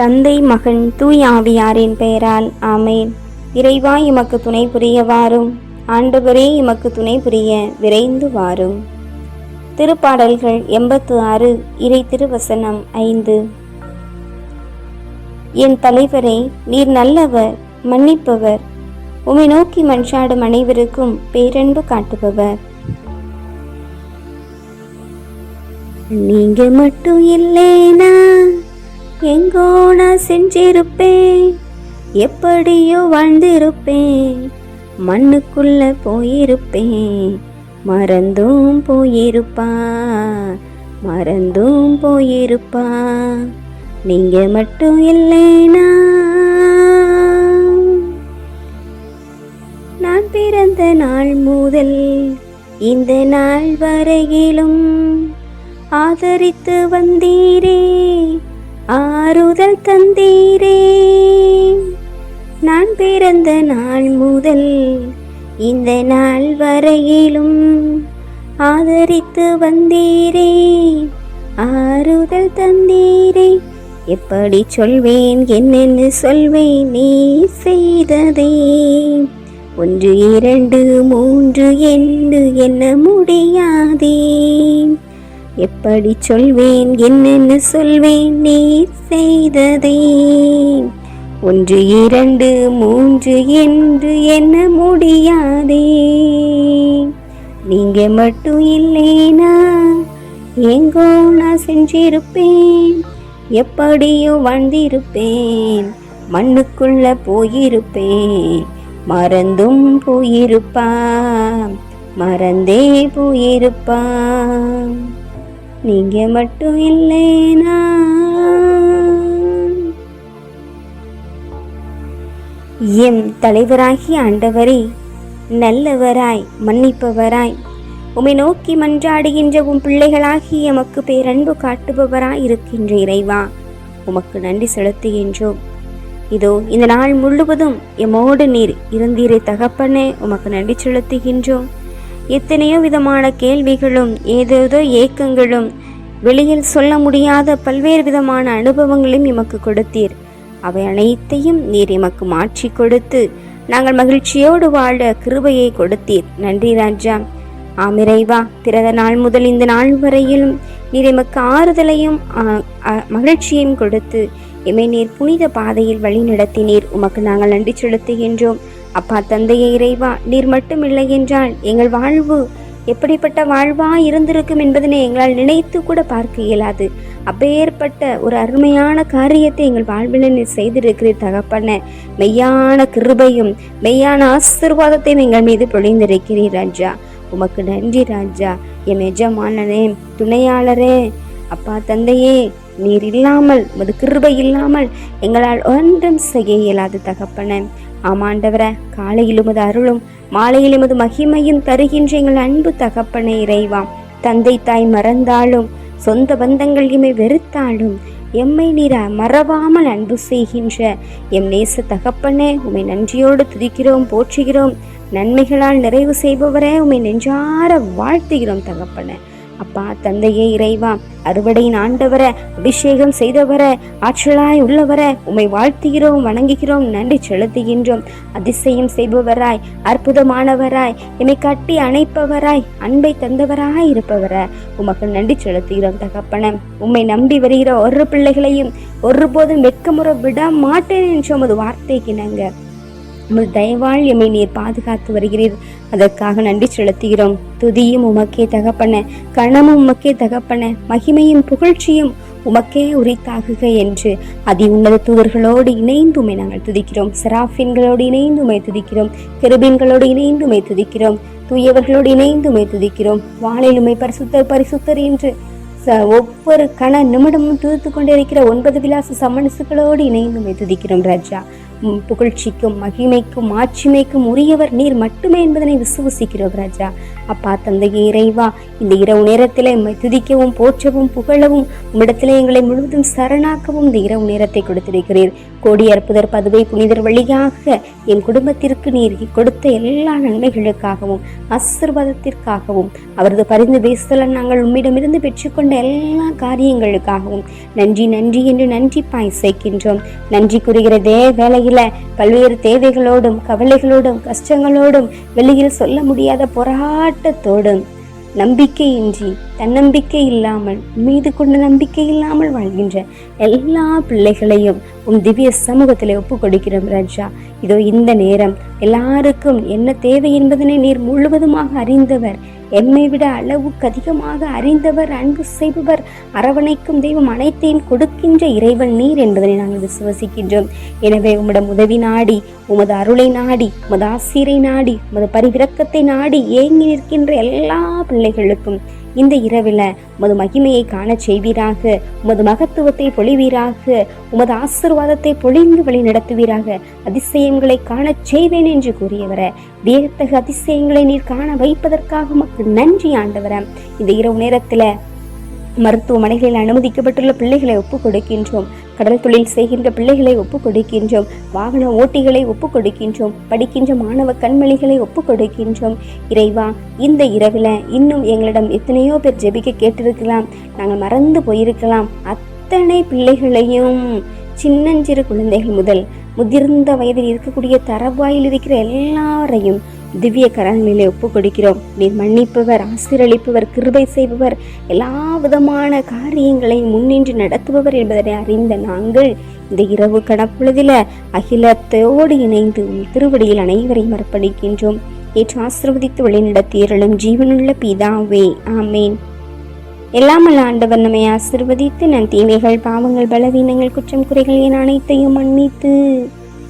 தந்தை மகன் தூய் ஆவியாரின் பெயரால் ஆமேன். இறைவா எமக்கு துணை புரிய வாரும் ஆண்டவரே எமக்கு துணை புரிய விரைந்து வாரும். திருப்பாடல்கள் எண்பத்து ஆறு இறை திருவசனம் ஐந்து. என் தலைவரே நீர் நல்லவர் மன்னிப்பவர். உமை நோக்கி மன்றாடும் அனைவருக்கும் பேரன்பு காட்டுபவர். நீங்க மட்டும் இல்லேனா எங்கோ நான் செஞ்சிருப்பேன் எப்படியோ வாழ்ந்திருப்பேன். மண்ணுக்குள்ள போயிருப்பேன். மறந்தும் போயிருப்பா. மறந்தும் போயிருப்பா. நீங்க மட்டும் இல்லைனா. நான் பிறந்த நாள் முதல் இந்த நாள் வரையிலும் ஆதரித்து வந்தீரே. ஆறுதல் தந்தீரே. நான் பிறந்த நாள் முதல் இந்த நாள் வரையிலும் ஆதரித்து வந்தீரே. ஆறுதல் தந்தீரே. எப்படி சொல்வேன் என்னென்னு சொல்வேன் நீ செய்ததே. ஒன்று இரண்டு மூன்று என்று என்ன முடியாதே. எப்படி சொல்வேன் என்னென்னு சொல்வேன் நீ செய்ததே. ஒன்று இரண்டு மூன்று என்று என்ன முடியாதே. நீங்க மட்டும் இல்லைனா எங்கோ நான் செஞ்சிருப்பேன் எப்படியோ வாழ்ந்திருப்பேன் மண்ணுக்குள்ள போயிருப்பேன். மறந்தும் போயிருப்பா மறந்தே போயிருப்பா நீங்க மட்டும் இல்லைனா எம் தலைவராகி ஆண்டவரே நல்லவராய் மன்னிப்பவராய் உமை நோக்கி மன்றாடுகின்ற உம் பிள்ளைகளாகி எமக்கு பேரன்பு காட்டுபவராய் இருக்கின்ற இறைவா உமக்கு நன்றி செலுத்துகின்றோம். இதோ இந்த நாள் முழுவதும் எம்மோடு நீர் இருந்தீரை தகப்பனே உமக்கு நன்றி செலுத்துகின்றோம். எத்தனையோ விதமான கேள்விகளும் ஏதேதோ ஏக்கங்களும் வெளியில் சொல்ல முடியாத பல்வேறு விதமான அனுபவங்களையும் எமக்கு கொடுத்தீர். அவை அனைத்தையும் நீர் எமக்கு மாற்றி கொடுத்து நாங்கள் மகிழ்ச்சியோடு வாழ கிருபையை கொடுத்தீர். நன்றி ராஜா. ஆமிரைவா பிறந்த நாள் முதல் இந்த நாள் வரையிலும் நீர் எமக்கு ஆறுதலையும் மகிழ்ச்சியையும் கொடுத்து எமை நீர் புனித பாதையில் வழி நடத்தினீர் உமக்கு நாங்கள் நன்றி செலுத்துகின்றோம். அப்பா தந்தையே இறைவா நீர் மட்டும் இல்லை என்றால் எங்கள் வாழ்வு எப்படிப்பட்ட வாழ்வா இருந்திருக்கும் என்பதனை எங்களால் நினைத்து கூட பார்க்க இயலாது. அப்பேற்பட்ட ஒரு அருமையான காரியத்தை எங்கள் வாழ்வில் நீ செய்திருக்கிற தகப்பன. மெய்யான கிருபையும் மெய்யான ஆசீர்வாதத்தையும் எங்கள் மீது பொழிந்திருக்கிறீர் ராஜா. உமக்கு நன்றி ராஜா. என் எஜமானனே துணையாளரே. அப்பா தந்தையே நீர் இல்லாமல் உமது கிருபை இல்லாமல் எங்களால் ஒன்றும் செய்ய இயலாது தகப்பன. ஆமாண்டவர காலையில் உமது அருளும் மாலையில் உமது மகிமையும் தருகின்ற எங்கள் அன்பு தகப்பனே இறைவாம் தந்தை தாய் மறந்தாலும் சொந்த பந்தங்கள் இமை வெறுத்தாலும் எம்மை நீர மறவாமல் அன்பு செய்கின்ற எம் நேச தகப்பனே உம்மை நன்றியோடு துதிக்கிறோம் போற்றுகிறோம். நன்மைகளால் நிறைவு செய்பவரே உமை நெஞ்சார வாழ்த்துகிறோம் தகப்பனே. அப்பா தந்தையே இறைவா அறுவடையின் ஆண்டவர அபிஷேகம் செய்தவர ஆற்றலாய் உள்ளவர உம்மை வாழ்த்துகிறோம் வணங்குகிறோம் நன்றி செலுத்துகின்றோம். அதிசயம் செய்பவராய் அற்புதமானவராய் எம்மை கட்டி அணைப்பவராய் அன்பை தந்தவராய் இருப்பவர உமக்கு நன்றி செலுத்துகிறோம் தகப்பன. உம்மை நம்பி வருகிற ஒரு பிள்ளைகளையும் ஒருபோதும் வெட்கமுற விட மாட்டேன் என்ற உமது வார்த்தைக்கு நாங்கள் உமது தயவால் எம்மை நீர் பாதுகாத்து வருகிறீர். அதற்காக நன்றி செலுத்துகிறோம். துதியும் உமக்கே தகப்பன கணமும் உமக்கே தகப்பன மகிமையும் புகழ்ச்சியும் உமக்கே உரித்தாகுக என்று அதி உன்னத தூதர்களோடு இணைந்துமே நாங்கள் துதிக்கிறோம். செராஃபின்களோடு இணைந்துமே துதிக்கிறோம். கெருபீன்களோடு இணைந்துமே துதிக்கிறோம். தூயவர்களோடு இணைந்துமே துதிக்கிறோம். வானிலுமை பரிசுத்தர் பரிசுத்தர் என்று ச- ஒவ்வொரு கண நிமிடமும் துதித்து கொண்டிருக்கிற ஒன்பது விலாச சமணசுகளோடு இணைந்துமே துதிக்கிறோம் ராஜா. புகழ்ச்சிக்கும் மகிமைக்கும் மாட்சிமைக்கும் உரியவர் நீர் மட்டுமே என்பதனை விசுவசிக்கிறோம் ராஜா. அப்பா தந்தையே இறைவா இந்த இரவு நேரத்தில் எம்மை துதிக்கவும் போற்றவும் புகழவும் உம்மிடத்திலே எங்களை முழுவதும் சரணாக்கவும் இந்த இரவு நேரத்தை கொடுத்திருக்கிறீர். கோடி அற்புதர் பதுவை புனிதர் வழியாக என் குடும்பத்திற்கு நீர் கொடுத்த எல்லா நன்மைகளுக்காகவும் ஆசீர்வாதத்திற்காகவும் அவரது பரிந்து பேசுதலை நாங்கள் உம்மிடமிருந்து பெற்றுக்கொண்ட எல்லா காரியங்களுக்காகவும் நன்றி நன்றி என்று நன்றி பாய் சேர்க்கின்றோம் நன்றி கூறுகிற தே வேளையில பல்வேறு தேவைகளோடும் கவலைகளோடும் கஷ்டங்களோடும் வெளியில் சொல்ல முடியாத போராட்டத்தோடும் நம்பிக்கையின்றி தன்னம்பிக்கை இல்லாமல் மீது கொண்ட நம்பிக்கை இல்லாமல் வாழ்கின்ற எல்லா பிள்ளைகளையும் உம் திவ்ய சமூகத்திலே ஒப்புக் கொடுக்கிறோம் ராஜா. இதோ இந்த நேரம். எல்லாருக்கும் என்ன தேவை என்பதனை நீர் முழுவதுமாக அறிந்தவர் எம்மை விட அளவுக்கு அதிகமாக அறிந்தவர் அன்பு செய்பவர் அரவணைக்கும் தெய்வம் அனைத்தையும் கொடுக்கின்ற இறைவன் நீர் என்பதனை நாங்கள் விசுவசிக்கின்றோம். எனவே உம்மிடம் உதவி நாடி உமது அருளை நாடி உமது ஆசிரை நாடி உமது பரிவிரக்கத்தை நாடி ஏங்கி நிற்கின்ற எல்லா பிள்ளைகளுக்கும் இந்த இரவில் உமது மகிமையை காணச் செய்வீராக உமது மகத்துவத்தை பொழிவீராக உமது ஆசிர்வாதத்தை பொழிந்து வழி நடத்துவீராக. அதிசயங்களை காணச் செய்வேன் என்று கூறியவர வியத்தகு அதிசயங்களை நீர் காண வைப்பதற்காக உமக்கு நன்றி ஆண்டவர. இந்த இரவு நேரத்தில் மருத்துவமனைகளில் அனுமதிக்கப்பட்டுள்ள பிள்ளைகளை ஒப்புக் கொடுக்கின்றோம். கடல் தொழில் செய்கின்ற பிள்ளைகளை ஒப்புக் கொடுக்கின்றோம். வாகன ஓட்டிகளை ஒப்புக் கொடுக்கின்றோம். படிக்கின்ற மாணவ கண்மணிகளை ஒப்புக் கொடுக்கின்றோம். இறைவா இந்த இரவில் இன்னும் எங்களிடம் எத்தனையோ பேர் ஜெபிக்க கேட்டிருக்கலாம். நாங்கள் மறந்து போயிருக்கலாம். அத்தனை பிள்ளைகளையும் சின்னஞ்சிறு குழந்தைகள் முதல் முதிர்ந்த வயதில் இருக்கக்கூடிய தரவாயில் இருக்கிற எல்லாரையும் திவ்ய கரங்களிலே ஒப்பு கொடுக்கிறோம் நீர் மன்னிப்பவர் ஆசிரளிப்பவர் கிருபை செய்பவர் எல்லா விதமான காரியங்களை முன்னின்று நடத்துபவர் என்பதனை அறிந்த நாங்கள் இந்த இரவு கடப்பொழுதில அகிலத்தோடு இணைந்து உம் திருவடியில் அனைவரையும் அர்ப்பணிக்கின்றோம். ஏற்று ஆசிர்வதித்து வழிநடத்தியருளும் ஜீவனுள்ள பிதாவே ஆமேன். எல்லாமல் ஆண்டவர் நம்மை ஆசிர்வதித்து நம் தீமைகள் பாவங்கள் பலவீனங்கள் குற்றம் குறைகள் என அனைத்தையும் மன்னித்து